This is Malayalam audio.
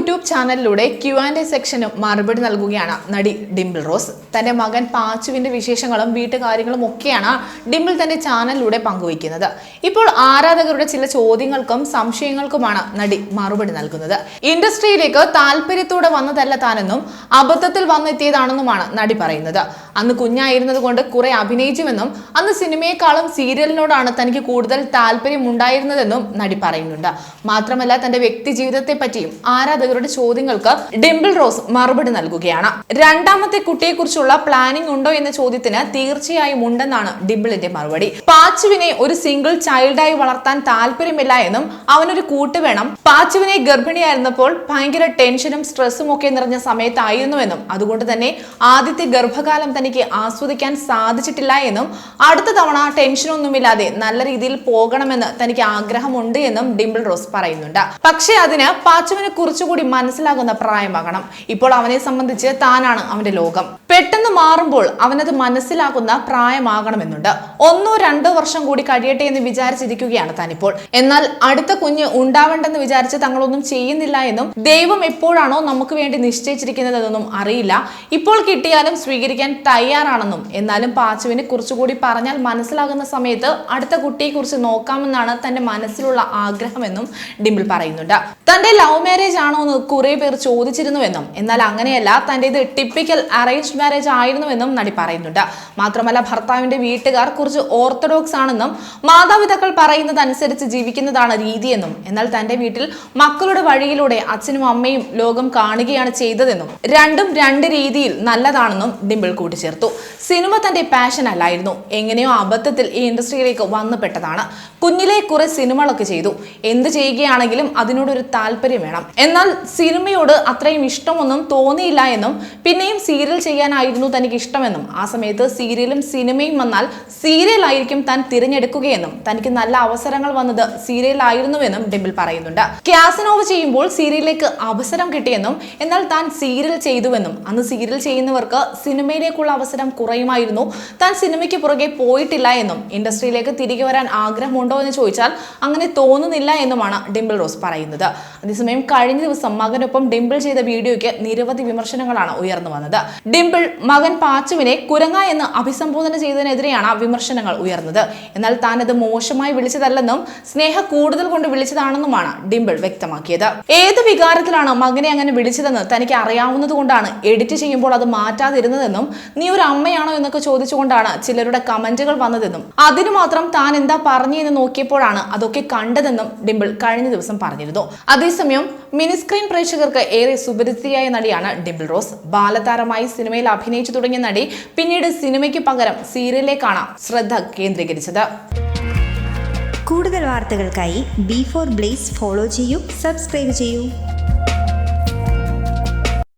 യൂട്യൂബ് ചാനലിലൂടെ ക്യു ആൻഡ് എ സെക്ഷന് മറുപടി നൽകുകയാണ് നടി ഡിംപിൾ റോസ്. തന്റെ മകൻ പാച്ചുവിന്റെ വിശേഷങ്ങളും വീട്ടുകാര്യങ്ങളും ഒക്കെയാണ് ഡിംപിൾ തന്റെ ചാനലിലൂടെ പങ്കുവയ്ക്കുന്നത്. ഇപ്പോൾ ആരാധകരുടെ ചില ചോദ്യങ്ങൾക്കും സംശയങ്ങൾക്കുമാണ് നടി മറുപടി നൽകുന്നത്. ഇൻഡസ്ട്രിയിലേക്ക് താല്പര്യത്തോടെ വന്നതല്ല താനെന്നും അബദ്ധത്തിൽ വന്നെത്തിയതാണെന്നുമാണ് നടി പറയുന്നത്. അന്ന് കുഞ്ഞായിരുന്നത് കൊണ്ട് കുറെ അഭിനയിച്ചുവെന്നും അന്ന് സിനിമയെക്കാളും സീരിയലിനോടാണ് തനിക്ക് കൂടുതൽ താല്പര്യം ഉണ്ടായിരുന്നതെന്നും നടി പറയുന്നുണ്ട്. മാത്രമല്ല തന്റെ വ്യക്തി ജീവിതത്തെ പറ്റിയും ആരാധകരുടെ ചോദ്യങ്ങൾക്ക് ഡിംപിൾ റോസ് മറുപടി നൽകുകയാണ്. രണ്ടാമത്തെ കുട്ടിയെക്കുറിച്ചുള്ള പ്ലാനിംഗ് ഉണ്ടോ എന്ന ചോദ്യത്തിന് തീർച്ചയായും ഉണ്ടെന്നാണ് ഡിംപിളിന്റെ മറുപടി. പാച്ചുവിനെ ഒരു സിംഗിൾ ചൈൽഡായി വളർത്താൻ താല്പര്യമില്ല എന്നും അവനൊരു കൂട്ട് വേണം. പാച്ചുവിനെ ഗർഭിണിയായിരുന്നപ്പോൾ ഭയങ്കര ടെൻഷനും സ്ട്രെസ്സും ഒക്കെ നിറഞ്ഞ സമയത്തായിരുന്നുവെന്നും അതുകൊണ്ട് തന്നെ ആദ്യത്തെ ഗർഭകാലം തനിക്ക് ആസ്വദിക്കാൻ സാധിച്ചിട്ടില്ല എന്നും അടുത്ത തവണ ടെൻഷനൊന്നുമില്ലാതെ നല്ല രീതിയിൽ പോകണമെന്ന് തനിക്ക് ആഗ്രഹമുണ്ട് എന്നും ഡിംപിൾ റോസ് പറയുന്നുണ്ട്. പക്ഷേ അതിന് പാച്ചുവിനെ കുറച്ചുകൂടി മനസ്സിലാകുന്ന പ്രായമാകണം. ഇപ്പോൾ അവനെ സംബന്ധിച്ച് താനാണ് അവന്റെ ലോകം. പെട്ടെന്ന് മാറുമ്പോൾ അവനത് മനസ്സിലാക്കുന്ന പ്രായമാകണമെന്നുണ്ട്. ഒന്നോ രണ്ടോ വർഷം കൂടി കഴിയട്ടെ എന്ന് വിചാരിച്ചിരിക്കുകയാണ് താനിപ്പോൾ. എന്നാൽ അടുത്ത കുഞ്ഞ് ഉണ്ടാവേണ്ടെന്ന് വിചാരിച്ച് തങ്ങളൊന്നും ചെയ്യുന്നില്ല എന്നും ദൈവം എപ്പോഴാണോ നമുക്ക് വേണ്ടി നിശ്ചയിച്ചിരിക്കുന്നതെന്നും അറിയില്ല. ഇപ്പോൾ കിട്ടിയാലും സ്വീകരിക്കാൻ തയ്യാറാണെന്നും എന്നാലും പാച്ചുവിനെ കുറച്ചുകൂടി പറഞ്ഞാൽ മനസ്സിലാകുന്ന സമയത്ത് അടുത്ത കുട്ടിയെ കുറിച്ച് നോക്കാമെന്നാണ് തന്റെ മനസ്സിലുള്ള ആഗ്രഹമെന്നും ഡിമ്പിൾ പറയുന്നുണ്ട്. തന്റെ ലവ് മാരേജ് ആണോ എന്ന് കുറെ പേർ ചോദിച്ചിരുന്നുവെന്നും എന്നാൽ അങ്ങനെയല്ല തന്റെ ഇത് ടിപ്പിക്കൽ അറേഞ്ച്ഡ് മാരേജ് ആയിരുന്നുവെന്നും നടി പറയുന്നുണ്ട്. മാത്രമല്ല ഭർത്താവിന്റെ വീട്ടുകാർ കുറച്ച് ഓർത്തഡോക്സ് ആണെന്നും മാതാപിതാക്കൾ പറയുന്നതനുസരിച്ച് ജീവിക്കുന്നതാണ് രീതിയെന്നും എന്നാൽ തന്റെ വീട്ടിൽ മക്കളുടെ വഴിയിലൂടെ അച്ഛനും അമ്മയും ലോകം കാണുകയാണ് ചെയ്തതെന്നും രണ്ടും രണ്ട് രീതിയിൽ നല്ലതാണെന്നും ഡിമ്പിൾ ഡിംപിൾ കൂട്ടിച്ചേർത്തു സിനിമ തന്റെ പാഷൻ അല്ലായിരുന്നു. എങ്ങനെയോ അബദ്ധത്തിൽ ഈ ഇൻഡസ്ട്രിയിലേക്ക് വന്നുപെട്ടതാണ്. കുഞ്ഞിലെ കുറെ സിനിമകളൊക്കെ ചെയ്തു. എന്ത് ചെയ്യുകയാണെങ്കിലും അതിനോടൊരു താല്പര്യം വേണം. എന്നാൽ സിനിമയോട് അത്രയും ഇഷ്ടമൊന്നും തോന്നിയില്ല എന്നും പിന്നെയും സീരിയൽ ചെയ്യാനായിരുന്നു തനിക്ക് ഇഷ്ടമെന്നും ആ സമയത്ത് സീരിയലും സിനിമയും വന്നാൽ സീരിയൽ ആയിരിക്കും താൻ തിരഞ്ഞെടുക്കുകയെന്നും തനിക്ക് നല്ല അവസരങ്ങൾ വന്നത് സീരിയൽ ആയിരുന്നുവെന്നും ഡിംപിൾ പറയുന്നുണ്ട്. ക്യാസനോവ് ചെയ്യുമ്പോൾ സീരിയലിലേക്ക് അവസരം കിട്ടിയെന്നും എന്നാൽ താൻ സീരിയൽ ചെയ്തുവെന്നും അന്ന് സീരിയൽ ചെയ്യുന്നവർക്ക് സിനിമയിലേക്കുള്ള അവസരം കുറയുമായിരുന്നു. താൻ സിനിമയ്ക്ക് പുറകെ പോയിട്ടില്ല എന്നും ഇൻഡസ്ട്രിയിലേക്ക് തിരികെ വരാൻ ആഗ്രഹമുണ്ടോ എന്ന് ചോദിച്ചാൽ അങ്ങനെ തോന്നുന്നില്ല എന്നുമാണ് ഡിംപിൾ റോസ് പറയുന്നത്. അതേസമയം കഴിഞ്ഞ ദിവസം മകനൊപ്പം ഡിംപിൾ ചെയ്ത വീഡിയോയ്ക്ക് നിരവധി വിമർശനങ്ങളാണ് ഉയർന്നു വന്നത്. ഡിംപിൾ മകൻ പാച്ചുവിനെ കുരങ്ങ എന്ന് അഭിസംബോധന ചെയ്തതിനെതിരെയാണ് വിമർശനങ്ങൾ ഉയർന്നത്. എന്നാൽ താൻ അത് മോശമായി വിളിച്ചതല്ലെന്നും സ്നേഹ കൂടുതൽ കൊണ്ട് വിളിച്ചതാണെന്നുമാണ് ഡിംപിൾ വ്യക്തമാക്കിയത്. ഏത് വികാരത്തിലാണ് മകനെ അങ്ങനെ വിളിച്ചതെന്ന് തനിക്ക് അറിയാവുന്നത് കൊണ്ടാണ് എഡിറ്റ് ചെയ്യുമ്പോൾ അത് മാറ്റാതിരുന്നതെന്നും നീ ഒരു അമ്മയാണോ എന്നൊക്കെ ചോദിച്ചുകൊണ്ടാണ് ചിലരുടെ കമന്റുകൾ വന്നതെന്നും അതിനു മാത്രം താൻ എന്താ പറഞ്ഞു എന്ന് നോക്കിയപ്പോഴാണ് അതൊക്കെ കണ്ടതെന്നും ഡിംപിൾ കഴിഞ്ഞ ദിവസം പറഞ്ഞിരുന്നു. അതേസമയം മിനിസ്ക്രീൻ പ്രേക്ഷകർക്ക് ഏറെ സുപരിചിതയായ നടിയാണ് ഡിംപിൾ റോസ്. ബാലതാരമായി സിനിമയിൽ അഭിനയിച്ചു തുടങ്ങിയ നടി പിന്നീട് സിനിമയ്ക്ക് പകരം സീരിയലിലേക്കാണ് ശ്രദ്ധ കേന്ദ്രീകരിച്ചത്. കൂടുതൽ വാർത്തകൾക്കായി ബി ഫോർ ബ്ലേസ് ഫോളോ ചെയ്യൂ സബ്സ്ക്രൈബ് ചെയ്യൂ.